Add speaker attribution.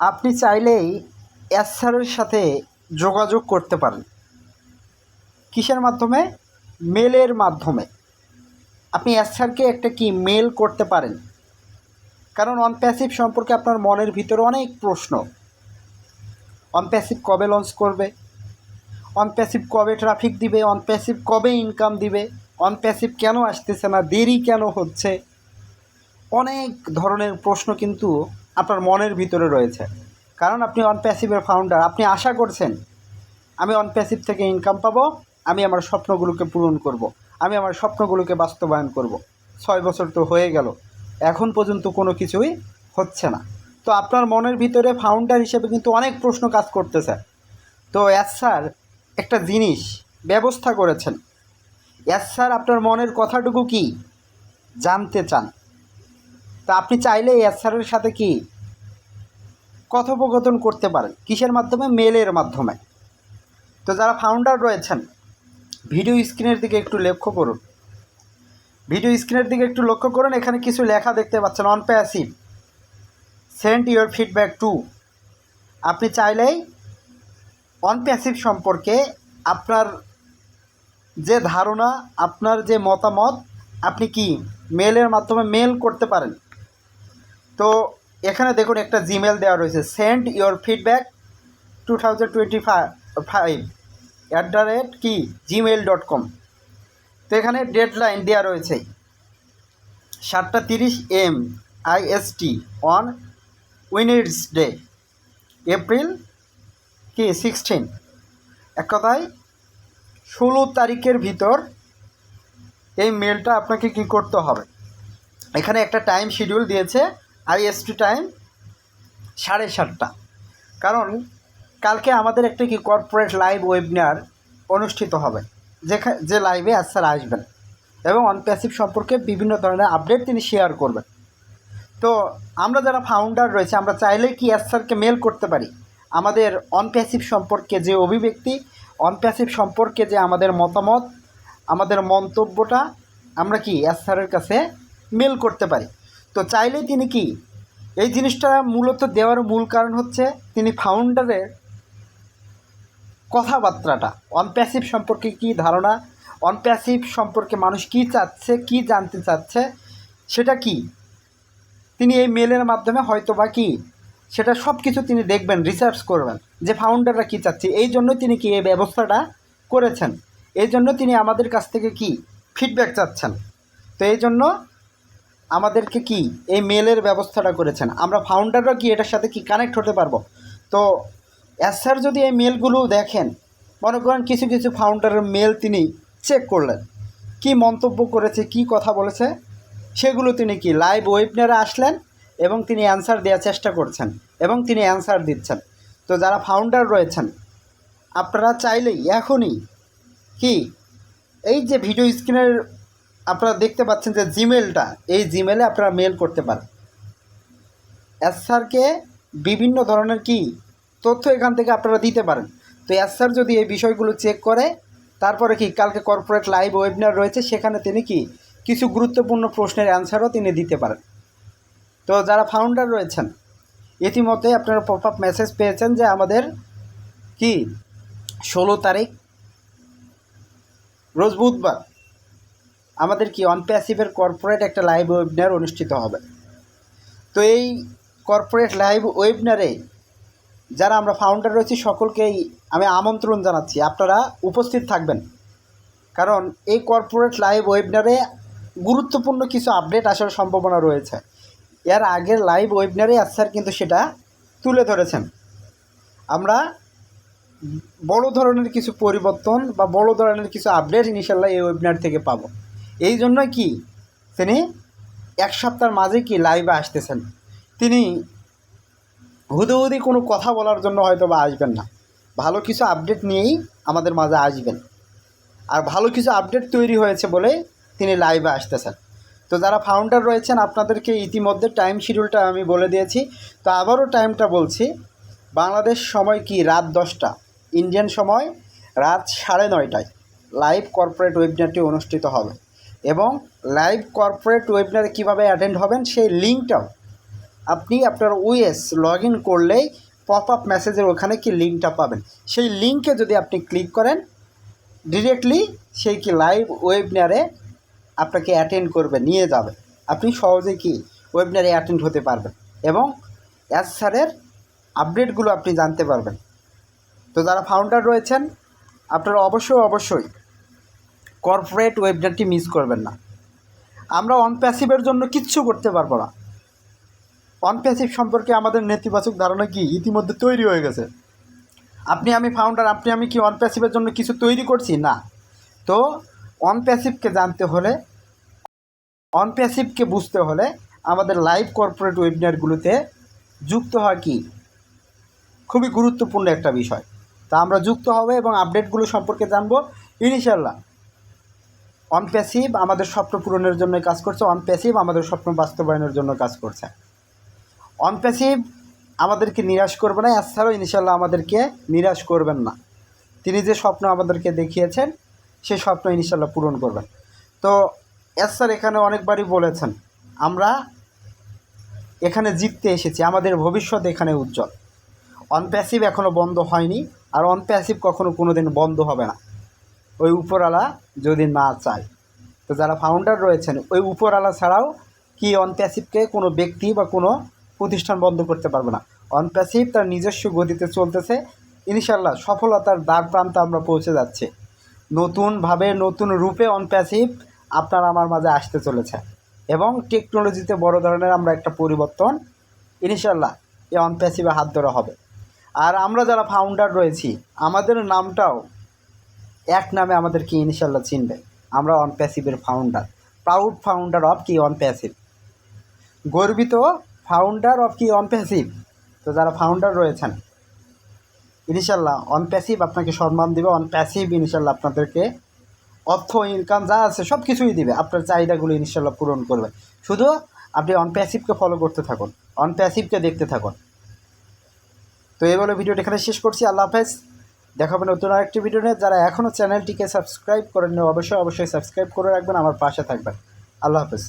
Speaker 1: আপনি চাইলেই এস সাথে যোগাযোগ করতে পারেন। কিসের মাধ্যমে? মেলের মাধ্যমে। আপনি এস একটা কি মেল করতে পারেন। কারণ অনপ্যাসিভ সম্পর্কে আপনার মনের ভিতরে অনেক প্রশ্ন। অনপ্যাসিভ কবে লঞ্চ করবে? অনপ্যাসিভ কবে ট্রাফিক দিবে? অনপ্যাসিভ কবে ইনকাম দিবে? অনপ্যাসিভ কেন আসতেছে না? দেরি কেন হচ্ছে? অনেক ধরনের প্রশ্ন কিন্তু আপনার মনের ভিতরে রয়েছে। কারণ আপনি অনপ্যাসিভের ফাউন্ডার আপনি আশা করছেন, আমি অনপ্যাসিভ থেকে ইনকাম পাবো, আমি আমার স্বপ্নগুলোকে পূরণ করব। আমি আমার স্বপ্নগুলোকে বাস্তবায়ন করব। ছয় বছর তো হয়ে গেল, এখন পর্যন্ত কোনো কিছুই হচ্ছে না। তো আপনার মনের ভিতরে ফাউন্ডার হিসেবে কিন্তু অনেক প্রশ্ন কাজ করতেছে। তো এস স্যার একটা জিনিস ব্যবস্থা করেছেন। এস স্যার আপনার মনের কথাটুকু কি? জানতে চান। তা আপনি চাইলে এস স্যারের সাথে কি কথোপকথন করতে পারেন? কিসের মাধ্যমে? মেলের মাধ্যমে। তো যারা ফাউন্ডার রয়েছেন ভিডিও স্ক্রিনের দিকে একটু লক্ষ্য করুন। ভিডিও স্ক্রিনের দিকে একটু লক্ষ্য করুন। এখানে কিছু লেখা দেখতে পাচ্ছেন OnPassive send your feedback to আপনি চাইলেই অন প্যাসিভ সম্পর্কে আপনার যে ধারণা, আপনার যে মতামত, আপনি কি মেলের মাধ্যমে মেল করতে পারেন? তো এখানে দেখুন একটা জিমেল দেওয়া রয়েছে। Send your feedback to thousand twenty five at the rate কি? জিমেল ডট কম তো এখানে ডেডলাইন দেওয়া রয়েছে। সাতটা তিরিশ AM IST on Wednesday April কি? সিক্সটিন এক কথায়, ষোলো তারিখের ভিতর এই মেলটা আপনাকে কি করতে হবে? এখানে একটা টাইম শিডিউল দিয়েছে। আইএসটি টাইম সাড়ে সাতটা। কারণ কালকে আমাদের একটা কি কর্পোরেট লাইভ ওয়েবিনার অনুষ্ঠিত হবে যেখানে যে লাইভে স্যার আসবেন এবং অনপ্যাসিভ সম্পর্কে বিভিন্ন ধরনের আপডেট তিনি শেয়ার করবেন। তো আমরা যারা ফাউন্ডার রয়েছে, আমরা চাইলেই কি এস স্যারকে মেল করতে পারি? আমাদের অনপ্যাসিভ সম্পর্কে যে অভিব্যক্তি অনপ্যাসিভ সম্পর্কে যে আমাদের মতামত, আমাদের মন্তব্যটা আমরা কি এস স্যারের কাছে মেল করতে পারি? তো চাইলে তিনি কি? এই জিনিসটা মূলত দেওয়ার মূল কারণ হচ্ছে তিনি ফাউন্ডারের কথাবার্তাটা অনপ্যাসিভ সম্পর্কে কি ধারণা অনপ্যাসিভ সম্পর্কে মানুষ কি চাচ্ছে, কি জানতে চাচ্ছে, সেটা কি? তিনি এই মেলের মাধ্যমে হয়তো বা কি? সেটা সব কিছু তিনি দেখবেন রিসার্চ করবেন যে ফাউন্ডাররা কী চাচ্ছে। এই জন্য তিনি কি এই ব্যবস্থাটা করেছেন? এই জন্য তিনি আমাদের কাছ থেকে কি? ফিডব্যাক চাচ্ছেন। তো এই জন্য আমাদেরকে কি এই মেলের ব্যবস্থাটা করেছেন? আমরা ফাউন্ডাররা কি এটার সাথে কি কানেক্ট হতে পারব? তো স্যার যদি এই মেলগুলো দেখেন, মনে করেন কিছু কিছু ফাউন্ডারের মেল তিনি চেক করলেন। কি মন্তব্য করেছে, কি কথা বলেছে, সেগুলো তিনি কি লাইভ ওয়েবিনারে আসলেন এবং তিনি অ্যান্সার দেওয়ার চেষ্টা করছেন এবং তিনি অ্যান্সার দিচ্ছেন। তো যারা ফাউন্ডার রয়েছেন, আপনারা চাইলেই এখনই কি, এই যে ভিডিও স্ক্রিনের আপনারা দেখতে পাচ্ছেন যে জিমেলটা এই জিমেলে আপনারা মেল করতে পারেন। এস স্যারকে বিভিন্ন ধরনের কি তথ্য এখান থেকে আপনারা দিতে পারেন। তো এস স্যার যদি এই বিষয়গুলো চেক করে, তারপরে কি কালকে কর্পোরেট লাইভ ওয়েবিনার রয়েছে, সেখানে তিনি কি কিছু গুরুত্বপূর্ণ প্রশ্নের অ্যান্সারও তিনি দিতে পারেন। তো যারা ফাউন্ডার রয়েছেন, ইতিমধ্যে আপনারা পপ আপ মেসেজ পেয়েছেন যে আমাদের কি ষোলো তারিখ, রোজ বুধবার আমাদের কি অনপ্যাসিভের কর্পোরেট একটা লাইভ ওয়েবিনার অনুষ্ঠিত হবে। তো এই কর্পোরেট লাইভ ওয়েবিনারে যারা আমরা ফাউন্ডার রয়েছি, সকলকেই আমি আমন্ত্রণ জানাচ্ছি। আপনারা উপস্থিত থাকবেন। কারণ এই কর্পোরেট লাইভ ওয়েবিনারে গুরুত্বপূর্ণ কিছু আপডেট আসার সম্ভাবনা রয়েছে। এর আগের লাইভ ওয়েবিনারে স্যার কিন্তু সেটা তুলে ধরেছেন। আমরা বড় ধরনের কিছু পরিবর্তন বা বড় ধরনের কিছু আপডেট ইনশাল্লাহ এই ওয়েবিনার থেকে পাবো। এই জন্য কি তিনি এক সপ্তাহের মাঝে কি লাইভে আসতেছেন? তিনি হুদুহুদি কোনো কথা বলার জন্য হয়তো বা আসবেন না। ভালো কিছু আপডেট নিয়েই আমাদের মাঝে আসবেন। আর ভালো কিছু আপডেট তৈরি হয়েছে বলে তিনি লাইভে আসতেছেন। তো যারা ফাউন্ডার রয়েছেন, আপনাদেরকে ইতিমধ্যে টাইম শিডিউলটা আমি বলে দিয়েছি। তো আবারও টাইমটা বলছি, বাংলাদেশ সময় কি রাত দশটা? ইন্ডিয়ান সময় রাত সাড়ে নয়টায়। লাইভ কর্পোরেট ওয়েবিনারটি অনুষ্ঠিত হবে। এবং লাইভ কর্পোরেট ওয়েবিনারে কীভাবে অ্যাটেন্ড হবেন সেই লিঙ্কটাও আপনি আপনার ওএস লগ ইন করলেই পপ আপ মেসেজের ওখানে কি লিঙ্কটা পাবেন। সেই লিঙ্কে যদি আপনি ক্লিক করেন ডিরেক্টলি সেই কি লাইভ ওয়েবনারে আপনাকে অ্যাটেন্ড করবে, নিয়ে যাবে। আপনি সহজে কি ওয়েবনারে অ্যাটেন্ড হতে পারবেন এবং অ্যাজ স্যারের আপডেটগুলো আপনি জানতে পারবেন। তো যারা ফাউন্ডার রয়েছেন, আপনারা অবশ্যই অবশ্যই কর্পোরেট ওয়েবনারটি মিস করবেন না। আমরা অন প্যাসিভের জন্য কিচ্ছু করতে পারব না। অন প্যাসিভ সম্পর্কে আমাদের নেতিবাচক ধারণা কি ইতিমধ্যে তৈরি হয়ে গেছে। আপনি আমি ফাউন্ডার আপনি আমি কি অন প্যাসিভের জন্য কিছু তৈরি করছি? না। তো অন প্যাসিভকে জানতে হলে অন প্যাসিভকে বুঝতে হলে আমাদের লাইভ কর্পোরেট ওয়েবিনারগুলোতে যুক্ত হওয়া কি? খুবই গুরুত্বপূর্ণ একটা বিষয়। তা আমরা যুক্ত হবে এবং আপডেটগুলো সম্পর্কে জানব ইনশাল্লাহ অন প্যাসিভ আমাদের স্বপ্ন পূরণের জন্য কাজ করছে অন প্যাসিভ আমাদের স্বপ্ন বাস্তবায়নের জন্য কাজ করছে। অন প্যাসিভ আমাদেরকে নিরাশ করবে না এছাড়াও ইনশাল্লাহ আমাদেরকে নিরাশ করবেন না। তিনি যে স্বপ্ন আমাদেরকে দেখিয়েছেন সেই স্বপ্ন ইনশাল্লাহ পূরণ করবেন। তো এস স্যার এখানে অনেকবারই বলেছেন, আমরা এখানে জিততে এসেছি, আমাদের ভবিষ্যৎ এখানে উজ্জ্বল। অনপ্যাসিভ এখনও বন্ধ হয়নি, আর অনপ্যাসিভ কখনও কোনো দিন বন্ধ হবে না। ওই উপরওয়ালা যদি না চায়। তো যারা ফাউন্ডার রয়েছেন, ওই উপরওয়ালা ছাড়াও কি অনপ্যাসিভকে কোনো ব্যক্তি বা কোনো প্রতিষ্ঠান বন্ধ করতে পারবে না। অনপ্যাসিভ তার নিজস্ব গতিতে চলতেছে। ইনশাল্লাহ সফলতার দ্বার প্রান্তে আমরা পৌঁছে যাচ্ছি। নতুনভাবে, নতুন রূপে অনপ্যাসিভ আপনার আমার মাঝে আসতে চলেছে। এবং টেকনোলজিতে বড় ধরনের আমরা একটা পরিবর্তন ইনশাল্লাহ এই অনপ্যাসিভে হাত ধরা হবে। আর আমরা যারা ফাউন্ডার রয়েছি, আমাদের নামটাও এক নামে আমাদেরকে ইনশাল্লাহ চিনবে। আমরা অন প্যাসিভের ফাউন্ডার প্রাউড ফাউন্ডার অফ কি অন প্যাসিভ গর্বিত ফাউন্ডার অফ কি অন প্যাসিভ তো যারা ফাউন্ডার রয়েছেন ইনশাল্লাহ অন প্যাসিভ আপনাকে সম্মান দিবে। অন প্যাসিভ ইনশাল্লাহ আপনাদেরকে অর্থ ইনকাম যা আছে সব কিছুই দিবে। আপনার চাহিদাগুলো ইনশাল্লাহ পূরণ করবে। শুধু আপনি অন প্যাসিভকে ফলো করতে থাকুন। অন প্যাসিভকে দেখতে থাকুন। তো এই বলে ভিডিওটা এখানে শেষ করছি। আল্লাহ হাফেজ। দেখাবেন নতুন আরেকটি ভিডিও নিয়ে। যারা এখনও চ্যানেলটিকে সাবস্ক্রাইব করেন অবশ্যই অবশ্যই সাবস্ক্রাইব করে রাখবেন, আমার পাশে থাকবেন। আল্লাহ হাফেজ।